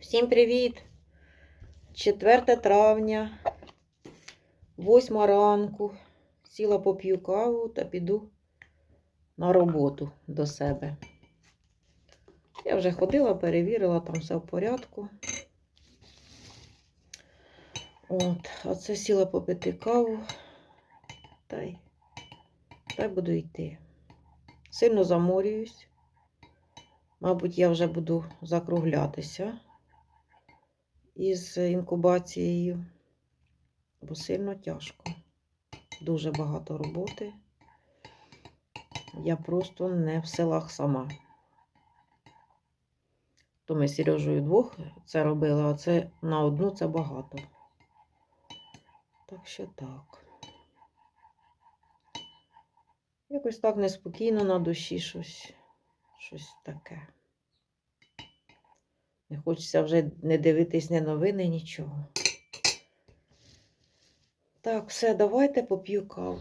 Всім привіт! 4 травня, 8 ранку. Сіла поп'ю каву та піду на роботу до себе. Я вже ходила, перевірила, там все в порядку. От, а це сіла попити каву. Та й, та й буду йти. Сильно заморююсь. Мабуть, я вже буду закруглятися із інкубацією, бо сильно тяжко. Дуже багато роботи. Я просто не в силах сама. То ми з Сережею двох це робили, а це на одну це багато. Так що так. Якось так неспокійно на душі щось, щось таке. Не хочеться вже не дивитись ні новини, нічого. Так, все, давайте поп'ю каву.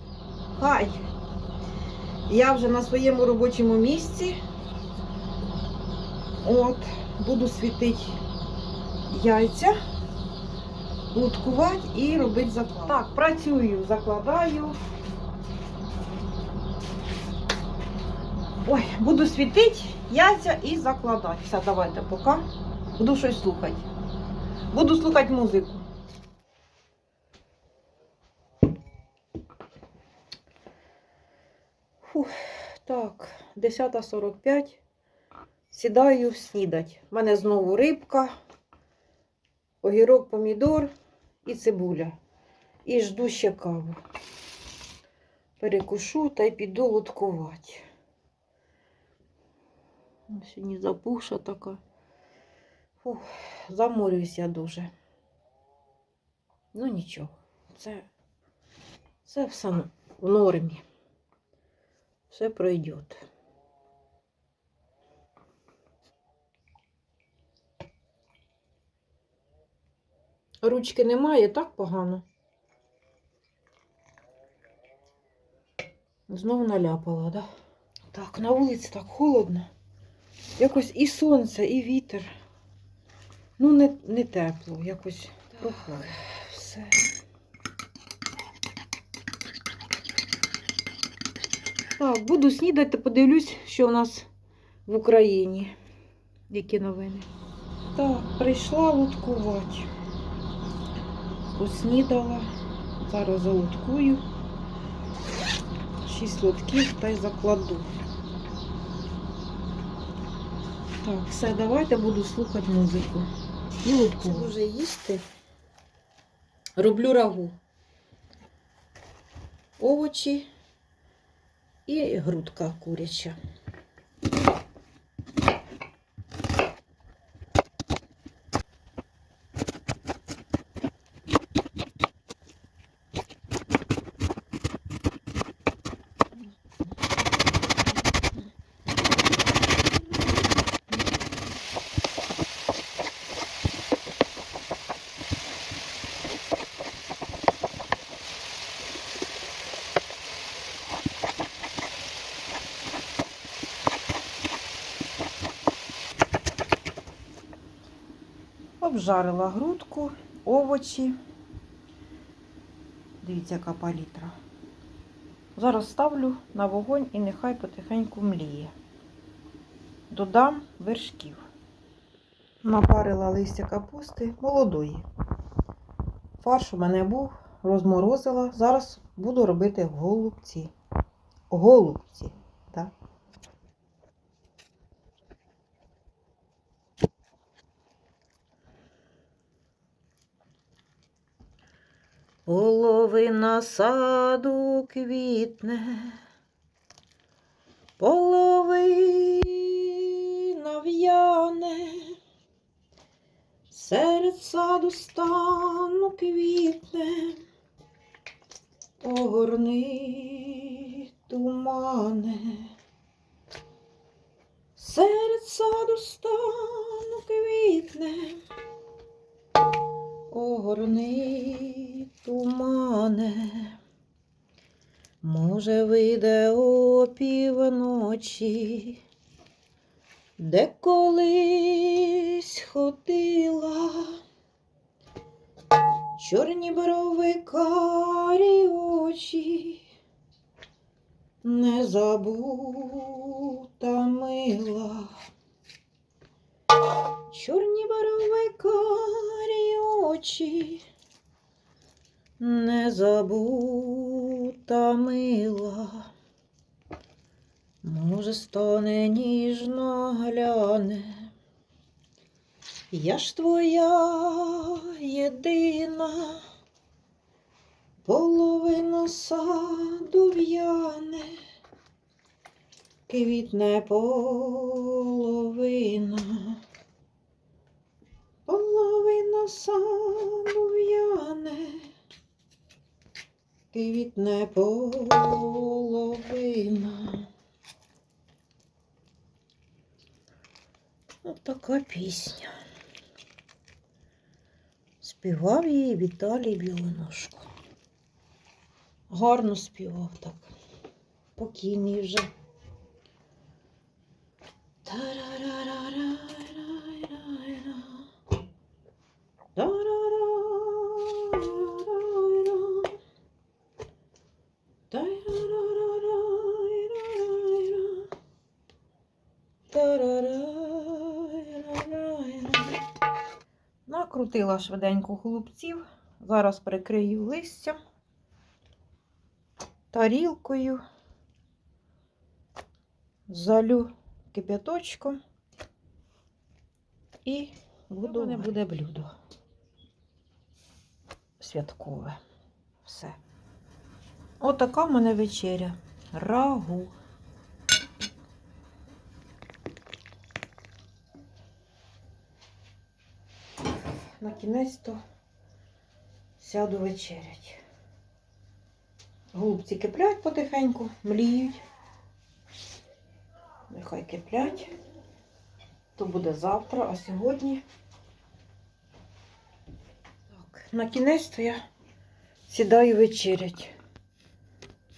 Хай! Я вже на своєму робочому місці. От, буду світити яйця, луткувати і робити заклад. Так, працюю, закладаю. Ой, буду світити яйця і закладати. Все, давайте поки. Буду щось слухати. Буду слухати музику. Фух, так, 10.45. Сідаю снідать. У мене знову рибка, огірок, помідор і цибуля. І жду ще каву. Перекушу та й піду луткувати. Сьогодні запуша така. Фух, заморююсь я дуже. Ну нічого, це, це все в нормі. Все пройде. Ручки немає, так погано. Знову наляпала, да? Так, на вулиці так холодно. Якось і сонце, і вітер. Ну, не, не тепло, якось прохладно. Все. Так, буду снідати, подивлюсь, що у нас в Україні. Які новини. Так, прийшла луткувати. Поснідала. Зараз залуткую. Шість лотків та й закладу. Так, все, давайте буду слухати музику. І лутку. Вже їсти. Роблю рагу. Овочі і грудка куряча. Обжарила грудку, овочі. Дивіться, яка палітра. Зараз ставлю на вогонь і нехай потихеньку мліє. Додам вершків. Напарила листя капусти молодої. Фарш у мене був, розморозила. Зараз буду робити голубці. Голубці, так? Половина саду квітне, половина в'яне, серед саду стану квітне, огорни тумане, серед саду стану квітне. Огорни тумане, може, вийде о де колись ходила, чорні брови карі очі, не забута мила. Чорні брови карі очі, не забута мила. Може, стане ніжно гляне. Я ж твоя єдина, половина саду в'яне, квітне половина, саду в'яне, квітне половина. От така пісня. Співав її Віталій Білоножко. Гарно співав так. Покійний вже. Тарарарарарарара. Накрутила швиденько голубців. Зараз прикрию листям, тарілкою, залю кип'яточком і буду, не буде блюдо. Святкове. Все. Отака в мене вечеря. Рагу. На кінець-то сяду вечерять. Голубці киплять потихеньку, мліють. Нехай киплять. То буде завтра, а сьогодні. Так, на кінець-то я сідаю вечерять.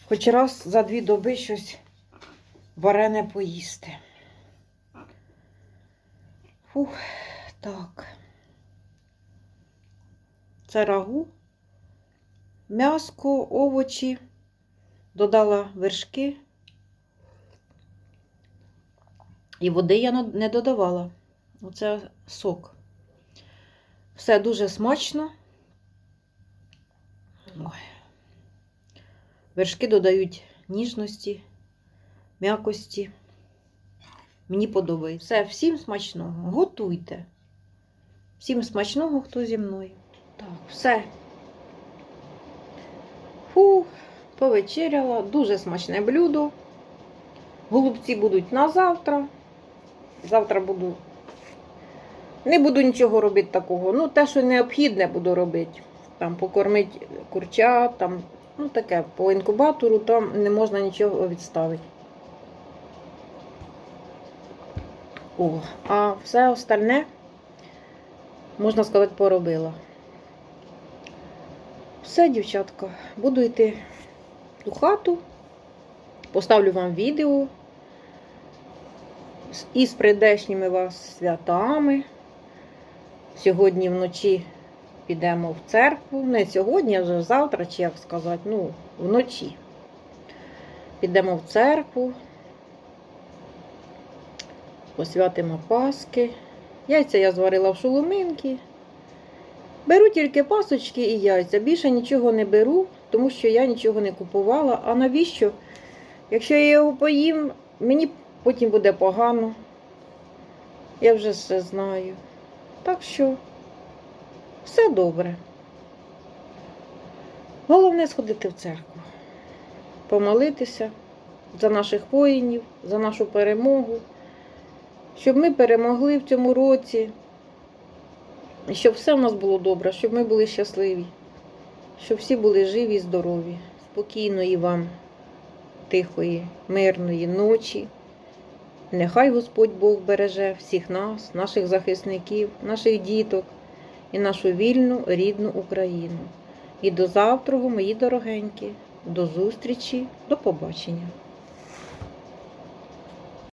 Хоч раз за дві доби щось варене поїсти. Фух, так. Це рагу, м'яско, овочі, додала вершки. І води я не додавала. Оце сок. Все дуже смачно. Ой. Вершки додають ніжності, м'якості. Мені подобається. Все, всім смачного. Готуйте. Всім смачного, хто зі мною. Так, все. Фу, повечеряла. Дуже смачне блюдо. Голубці будуть на завтра. Завтра буду. Не буду нічого робити такого. Ну, те, що необхідне, буду робити. Там покормити курча, там, ну таке, по інкубатору там не можна нічого відставити. О, а все остальне, можна сказати, поробила. Все, дівчатка, буду йти у хату, поставлю вам відео з- із прийдешніми вас святами. Сьогодні вночі підемо в церкву. Не сьогодні, а вже завтра, чи як сказати, ну, вночі. Підемо в церкву, посвятимо Паски. Яйця я зварила в шоломинки. Беру тільки пасочки і яйця. Більше нічого не беру, тому що я нічого не купувала. А навіщо? Якщо я його поїм, мені потім буде погано. Я вже все знаю. Так що все добре. Головне сходити в церкву, помолитися за наших воїнів, за нашу перемогу, щоб ми перемогли в цьому році. Щоб все в нас було добре, щоб ми були щасливі, щоб всі були живі і здорові. Спокійної вам, тихої, мирної ночі. Нехай Господь Бог береже всіх нас, наших захисників, наших діток і нашу вільну рідну Україну. І до завтра, мої дорогенькі, до зустрічі, до побачення.